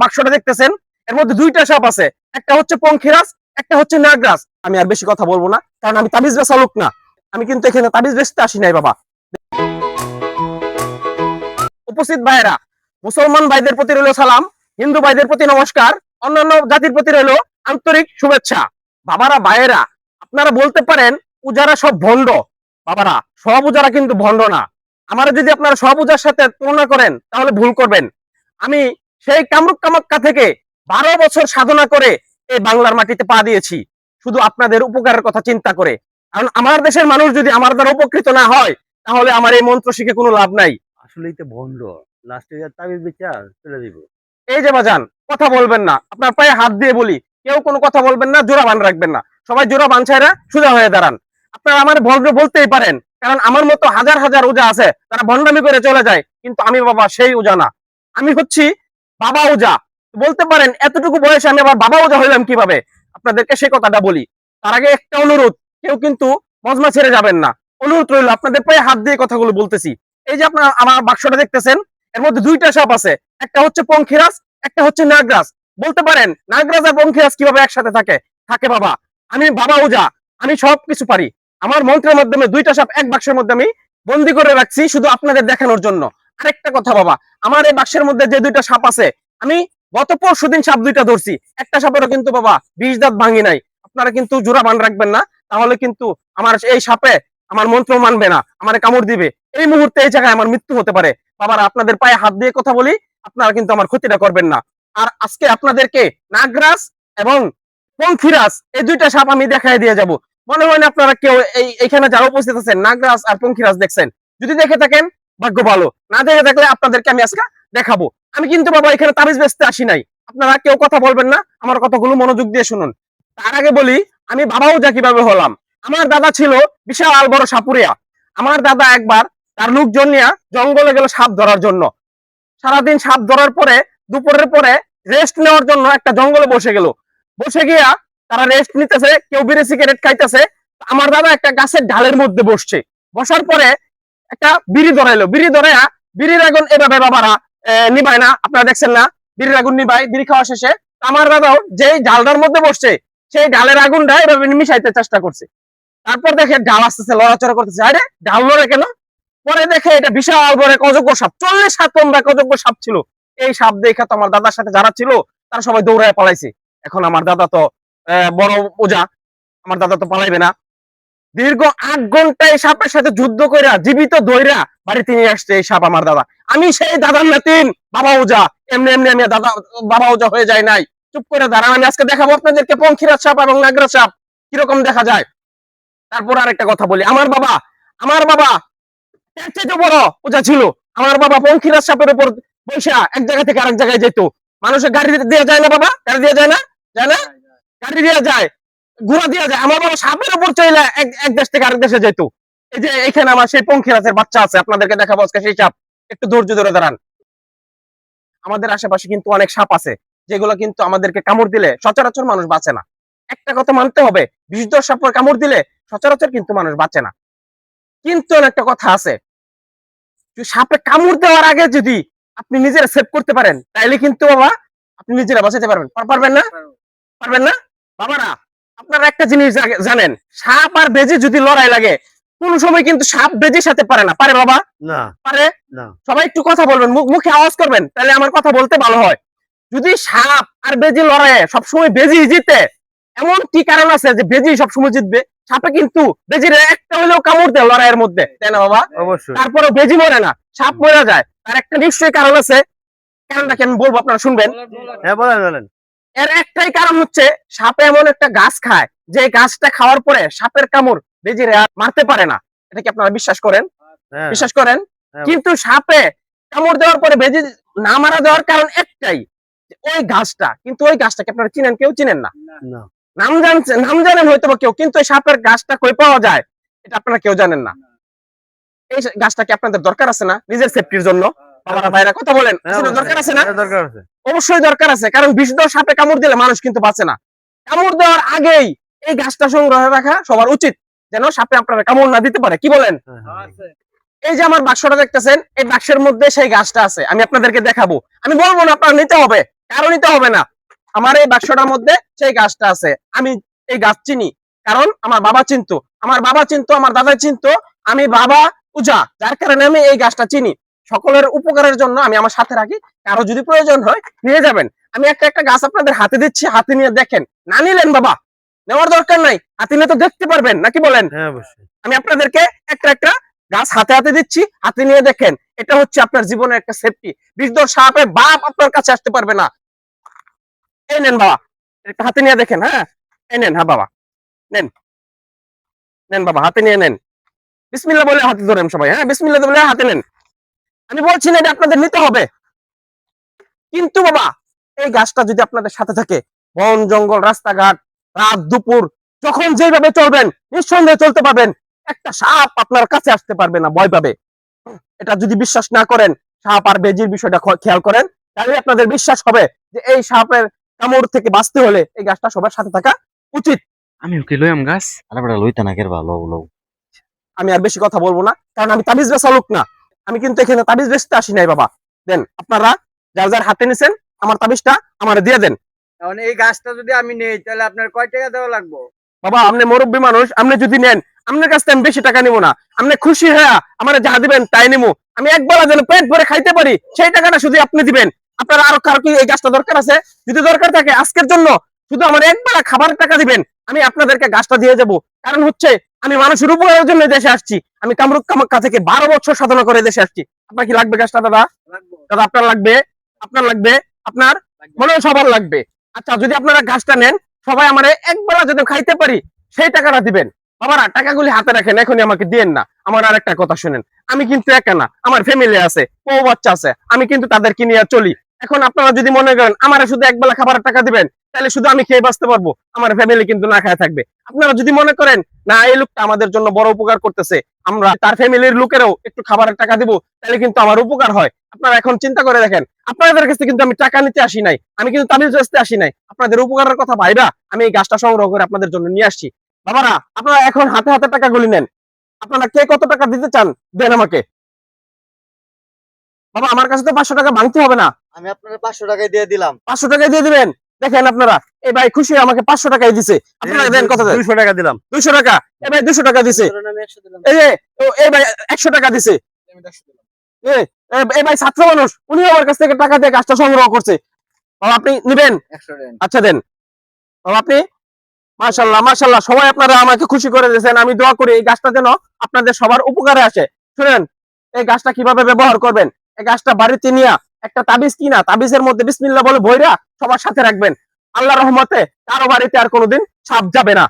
বাক্সটা দেখতেছেন, এর মধ্যে দুইটা সাপ আছে। একটা হচ্ছে পঙ্খিরাজ, একটা হচ্ছে নাগরাজ। আমি আর বেশি কথা বলব না, কারণ আমি তাবিজ বেচা লোক না। আমি কিন্তু এখানে তাবিজ বেচতে আসি নাই, বাবা। উপস্থিত ভাইয়েরা, মুসলমান ভাইদের প্রতি রইল সালাম, হিন্দু ভাইদের প্রতি নমস্কার, অন্যান্য জাতির প্রতি রইল আন্তরিক শুভেচ্ছা। বাবারা, ভাইয়েরা, আপনারা বলতে পারেন, উজারা সব ভণ্ড। বাবারা, সব উজারা কিন্তু ভণ্ড না। আমার যদি আপনারা সব উজার সাথে তুলনা করেন, তাহলে ভুল করবেন। আমি সেই কামরুক কামাক্কা থেকে বারো বছর সাধনা করে এই বাংলার মাটিতে পা দিয়েছি। শুধু আপনাদের উপকারের কথা চিন্তা করে। কারণ আমার দেশের মানুষ যদি আমার দ্বারা উপকৃত না হয় তাহলে আমার এই মন্ত্র শিখে কোনো লাভ নাই। আসলেই তো ভণ্ড। লাস্টে তাবিজ বিচার চলে দিব। এই যে বাজান কথা বলবেন না। আপনার পায়ে হাত দিয়ে বলি কেউ কোনো কথা বলবেন না জোড়া বান রাখবেন না। সবাই জোড়া বান ছাইরা সোজা হয়ে দাঁড়ান। আপনারা আমার ভদ্র বলতেই পারেন কারণ আমার মতো হাজার হাজার উজা আছে তারা ভণ্ডামি করে চলে যায় কিন্তু আমি বাবা সেই উজা না। আমি হচ্ছি বাবা উজা বলতে পারেন, এতটুকু বয়সে আমি আবার বাবা উজা হইলাম কীভাবে? আপনাদেরকে সেই কথাটা বলি। তার আগে একটা অনুরোধ, কেউ কিন্তু মজমা ছেড়ে যাবেন না। অনুরোধ রইল, আপনাদের পায়ে হাত দিয়ে কথাগুলো বলতেছি। এই যে আপনার আমার বাক্সটা দেখতেছেন, এর মধ্যে দুইটা সাপ আছে। একটা হচ্ছে পঙ্খিরাজ, একটা হচ্ছে নাগরাজ। বলতে পারেন, নাগরাজ আর পঙ্খিরাজ কীভাবে একসাথে থাকে? থাকে বাবা, আমি বাবা ওজা, আমি সব কিছু পারি। আমার মন্ত্রের মাধ্যমে দুইটা সাপ এক বাক্সের মধ্যে আমি বন্দি করে রাখছি, শুধু আপনাদের দেখানোর জন্য। আরেকটা কথা বাবা, আমার এই বাক্সের মধ্যে যে দুইটা সাপ আছে, আমি গত পরশু দিন সাপ দুইটা ধরছি। একটা সাপেরও কিন্তু বাবা বিষ দাঁত ভাঙি নাই। আপনারা কিন্তু জোড়া বান রাখবেন না, তাহলে কিন্তু আমার এই সাপে আমার মন্ত্র মানবে না, আমার কামড় দিবে। এই মুহূর্তে এই জায়গায় আমার মৃত্যু হতে পারে। বাবারা, আপনাদের পায়ে হাত দিয়ে কথা বলি, আপনারা কিন্তু আমার ক্ষতিটা করবেন না। আর আজকে আপনাদেরকে নাগরাজ এবং পঙ্খিরাজ, এই দুইটা সাপ আমি দেখাই দিয়ে যাব। মনে হয় না আপনারা কেউ এই এখানে যারা উপস্থিত আছেন, নাগরাজ আর পঙ্খিরাজ দেখছেন। যদি দেখে থাকেন ভাগ্য ভালো। না দেখে থাকলে আপনাদেরকে আমি আজকে দেখাবো। আমি কিন্তু বাবা এখানে তাবিজ বেচতে আসি নাই। আপনারা কেউ কথা বলবেন না, আমার কথাগুলো মনোযোগ দিয়ে শুনুন। তার আগে বলি, আমি বাবাও যা কীভাবে হলাম। আমার দাদা ছিল বিশাল বড় সাপুরিয়া। আমার দাদা একবার তার লোকজন নিয়ে জঙ্গলে গেল সাপ ধরার জন্য। সারাদিন সাপ ধরার পরে, দুপুরের পরে রেস্ট নেওয়ার জন্য একটা জঙ্গলে বসে গেল। বসে গিয়া তারা রেস্ট নিতেছে, কেউ বিড়ি সিগারেট খাইতেছে। আমার দাদা একটা গাছের ডালের মধ্যে বসছে। বসার পরে একটা বিড়ি ধরাইলো। বিড়ি ধরাইয়া বিড়ির আগুন এভাবে বাবারা নিবায় না, আপনারা দেখছেন না? বিড়ির আগুন নিবাই বিড়ি খাওয়া শেষে আমার দাদাও যেই ডালটার মধ্যে বসছে, সেই ডালের আগুনটা এভাবে মিশাইতে চেষ্টা করছে। তারপর দেখে ডাল আসতেছে, লড়াচড়া করতেছে। আরে, ডাল লড়ে কেন? পরে দেখে এটা বিশাল বড় এক অযোগ্য সাপ, চল্লিশ হাত লম্বা এক অযোগ্য সাপ ছিল। এই সাপ দেখে তো আমার দাদার সাথে যারা ছিল, তারা সবাই দৌড়ায় পালাইছে। এখন আমার দাদা তো বড় ওজা, আমার দাদা তো পালাইবে না। দীর্ঘ আট ঘণ্টা এই সাপের সাথে যুদ্ধ কইরা, জীবিত দইরা বাড়িতে নিয়ে আসছে এই সাপ আমার দাদা। আমি সেই দাদার নাতিন, বাবা ওজা। এমনি এমনি আমি দাদা, বাবা ওজা হয়ে যায় নাই। চুপ করে দাঁড়ান, আমি আজকে দেখাবো আপনাদেরকে পঙ্খিরাজ সাপ এবং নাগরা সাপ কীরকম দেখা যায়। তারপর আরেকটা কথা বলি, আমার বাবা আমার বাবা চাইতে বড় ওজা ছিল। আমার বাবা পঙ্খিরাজ সাপের উপর বৈশা এক জায়গা থেকে আরেক জায়গায় যেত। মানুষের গাড়ি দেওয়া যায় না বাবা? গাড়ি দেওয়া যায় না? যায় না? গাড়ি দেওয়া যায়। ঘোড়া দেওয়া যায়। আমার বাবা সাপের উপর চলে এক দেশ থেকে আরেক দেশে যেত এই যে এখানে আমার সেই পঙ্খিরাজের বাচ্চা আছে, আপনাদেরকে দেখাবো আজকে সেই সাপ। একটু ধৈর্য ধরে দাঁড়ান। আমাদের আশেপাশে কিন্তু অনেক সাপ আছে, যেগুলো কিন্তু আমাদেরকে কামড় দিলে সচরাচর মানুষ বাঁচে না। একটা কথা মানতে হবে বিষধর সাপের কামড় দিলে সচরাচর কিন্তু মানুষ বাঁচে না। কিন্তু একটা কথা আছে সাপে কামড় দেওয়ার আগে যদি আপনি নিজেরা সেভ করতে পারেন, তাইলে কিন্তু বাবা আপনি নিজেরা বাঁচাতে পারবেন। পারবেন না? পারবেন না? বাবারা আপনারা একটা জিনিস জানেন সাপ আর বেজে যদি লড়াই লাগে কোন সময় কিন্তু সাপ বেজের সাথে পারে না। পারে বাবা? না। পারে? না। সবাই একটু কথা বলবেন মুখে আওয়াজ করবেন তাহলে আমার কথা বলতে ভালো হয়। যদি সাপ আর বেজি লড়াইয়ে সবসময় বেজি জিতে এমন কি কারণ আছে যে বেজি সবসময় জিতবে? সাপে কিন্তু বেজির একটা হলেও কামড় দেয় লড়াইয়ের মধ্যে তাই না বাবা? অবশ্যই। তারপরে বেজি মরে না সাপ মরে যায়। তার একটা নিশ্চয়ই কারণ আছে কারণটা কেন বলব আপনারা শুনবেন। হ্যাঁ বলেন বলেন। এর একটাই কারণ হচ্ছে সাপে এমন একটা গাছ খায় যে গাছটা খাওয়ার পরে সাপের কামড় বেজিরে মারতে পারে না। এটা কি আপনারা বিশ্বাস করেন? হ্যাঁ। বিশ্বাস করেন? হ্যাঁ। কিন্তু সাপে কামড় দেওয়ার পরে বেজে না মারা দেওয়ার কারণ একটাই ওই গাছটা কিন্তু ওই গাছটাকে আপনারা চিনেন? কেউ চিনেন না? নাম জানছেন নাম জানেন হয়তো বা কেউ কিন্তু সাপের গাছটা কই পাওয়া যায়? এটা আপনারা কেউ জানেন না। এই গাছটা কি আপনাদের দরকার আছে না? নিজের সেফটির জন্য? বাবারা ভাইরা কথা বলেন। হ্যাঁ, দরকার আছে না? হ্যাঁ, দরকার আছে। অবশ্যই দরকার আছে কারণ বিষধর সাপে কামড় দিলে মানুষ কিন্তু বাঁচে না। কামড় দেওয়ার আগেই এই গাছটা সংগ্রহ রাখা সবার উচিত যেন সাপে আপনারা কামড় না দিতে পারে। কি বলেন? হ্যাঁ, হ্যাঁ। এই যে আমার বাক্সটা দেখতেছেন এই বাক্সের মধ্যে সেই গাছটা আছে আমি আপনাদেরকে দেখাবো। আমি বলব না আপনারা নিতে হবে কারও নিতে হবে না। আমার এই বাক্সটার মধ্যে সেই গাছটা আছে আমি এই গাছ চিনি কারণ আমার বাবা চিনতো। আমার বাবা চিনতো আমার দাদা চিনতো আমি বাবা পূজা যার কারণে আমি এই গাছটা চিনি। সকলের উপকারের জন্য আমি আমার সাথে রাখি। কারও যদি প্রয়োজন হয় নিয়ে যাবেন। আমি একটা একটা গাছ আপনাদের হাতে দিচ্ছি হাতে নিয়ে দেখেন। না নিলেন বাবা নেওয়ার দরকার নাই। হাতে নিয়ে তো দেখতে পারবেন নাকি বলেন? হ্যাঁ আমি আপনাদেরকে একটা একটা গাছ হাতে হাতে দিচ্ছি হাতে নিয়ে দেখেন। এটা হচ্ছে আপনার জীবনের একটা সেফটি বিষধর সাপে বাপ আপনার কাছে আসতে পারবে না। এই নেন বাবা একটা হাতে নিয়ে দেখেন হ্যাঁ? এই নেন হ্যাঁ বাবা। নেন। নেন বাবা হাতে নিয়ে নেন। বিসমিল্লা বলে হাতে ধরেন সবাই হ্যাঁ? বিসমিল্লা বলে হাতে নেন। আমি বলছি না এটা আপনাদের নিতে হবে। কিন্তু বাবা এই গাছটা যদি আপনাদের সাথে থাকে বন জঙ্গল রাস্তাঘাট রাত দুপুর যখন যেভাবে চলবেন নিঃসন্দেহে চলতে পারবেন। একটা সাপ আপনার কাছে আসতে পারবে না ভয় পাবে এটা যদি বিশ্বাস না করেন সাপ আর বেজির বিষয়টা খেয়াল করেন তাহলে আপনাদের বিশ্বাস হবে যে এই সাপের কামড় থেকে বাঁচতে হলে এই গাছটা সবার সাথে থাকা উচিত। আমি ওকে লইয়াম গাছ। আরে লইতে না ভালো আমি আর বেশি কথা বলব না কারণ আমি তাবিজ বেচা লোক না। আমি কিন্তু এখানে তাবিজ বেচতে আসি নাই বাবা। দেন আপনারা যার যার হাতে নিছেন আমার তাবিজটা আমার দিয়ে দেন। এখন এই গাছটা যদি আমি নেই তাহলে আপনার কয় টাকা দেওয়া লাগবে? বাবা আপনি মুরব্বী মানুষ আপনি যদি নেন আপনার কাছ থেকে আমি বেশি টাকা নিবো না। আপনি খুশি হয়ে আমার যা দিবেন তাই নিবো। আমি একবেলা যেন পেট ভরে খাইতে পারি সেই টাকাটা শুধু আপনি দিবেন। আপনার আরও কারও কি এই গাছটা দরকার আছে? যদি দরকার থাকে আজকের জন্য শুধু আমার একবেলা খাবারের টাকা দিবেন আমি আপনাদেরকে গাছটা দিয়ে যাব কারণ হচ্ছে আমি মানুষের উপকারের জন্য দেশে আসছি। আমি কামরুক কামাক্কা থেকে বারো বছর সাধনা করে দেশে আসছি। আপনার কি লাগবে গাছটা দাদা? দাদা আপনার লাগবে? আপনার লাগবে? আপনার? মনে সবার লাগবে। আচ্ছা যদি আপনারা গাছটা নেন সবাই আমার একবেলা যদি খাইতে পারি সেই টাকাটা দিবেন। বাবারা টাকাগুলি হাতে রাখেন এখনই আমাকে দিয়েন না। আমার আর একটা কথা শুনেন। আমি কিন্তু একা না আমার ফ্যামিলি আছে বউ বাচ্চা আছে। আমি কিন্তু তাদেরকে নিয়ে চলি। এখন আপনারা যদি মনে করেন আমার শুধু একবেলা খাবারের টাকা দিবেন, তাহলে শুধু আমি খেয়ে বাঁচতে পারব, আমার ফ্যামিলি কিন্তু না খায় থাকবে। আপনারা যদি মনে করেন, না, এই লোকটা আমাদের জন্য বড় উপকার করতেছে, আমরা তার ফ্যামিলির লোকেরও একটু খাবারের টাকা দিব, তাহলে কিন্তু আমার উপকার হয়। আপনারা এখন চিন্তা করে দেখেন, আপনাদের কাছে কিন্তু আমি টাকা নিতে আসি নাই, আমি কিন্তু তামিল বেচতে আসি নাই। আপনাদের উপকারের কথা ভাইরা আমি এই গাছটা সংগ্রহ করে আপনাদের জন্য নিয়ে আসছি। বাবারা, আপনারা এখন হাতে হাতে টাকাগুলি নেন। আপনারা কে কত টাকা দিতে চান, দেন আমাকে। বাবা আমার কাছে তো পাঁচশো টাকা ভাঙতে হবে না। আমি আপনার পাঁচশো টাকায় দিয়ে দিলাম। পাঁচশো টাকা দিয়ে দিবেন? দেখেন আপনারা এই ভাই খুশি আমাকে পাঁচশো টাকাই দিছে। আপনারা দেন কত দেন? দুইশো টাকা দিলাম। দুইশো টাকা। এই ভাই দুইশো টাকা দিছে। এই যে ও- এই ভাই একশো টাকা দিছে। এই ভাই ছাত্র মানুষ উনি আমার কাছ থেকে টাকা দিয়ে গাছটা সংগ্রহ করছে। বাবা আপনি নিবেন? আচ্ছা দেন। বাবা আপনি? মাশাল্লাহ মাশাল্লাহ সবাই আপনারা আমাকে খুশি করে দিয়েছেন। আমি দোয়া করি এই গাছটা যেন আপনাদের সবার উপকারে আসে। শুনেন এই গাছটা কীভাবে ব্যবহার করবেন? এই গাছটা বাড়িতে নিয়ে একটা তাবিজ কিনা, তাবিজের মধ্যে বিসমিল্লা বলে বইরা সবার সাথে রাখবেন। আল্লাহ রহমতে কারও বাড়িতে আর কোনোদিন সাপ যাবে না।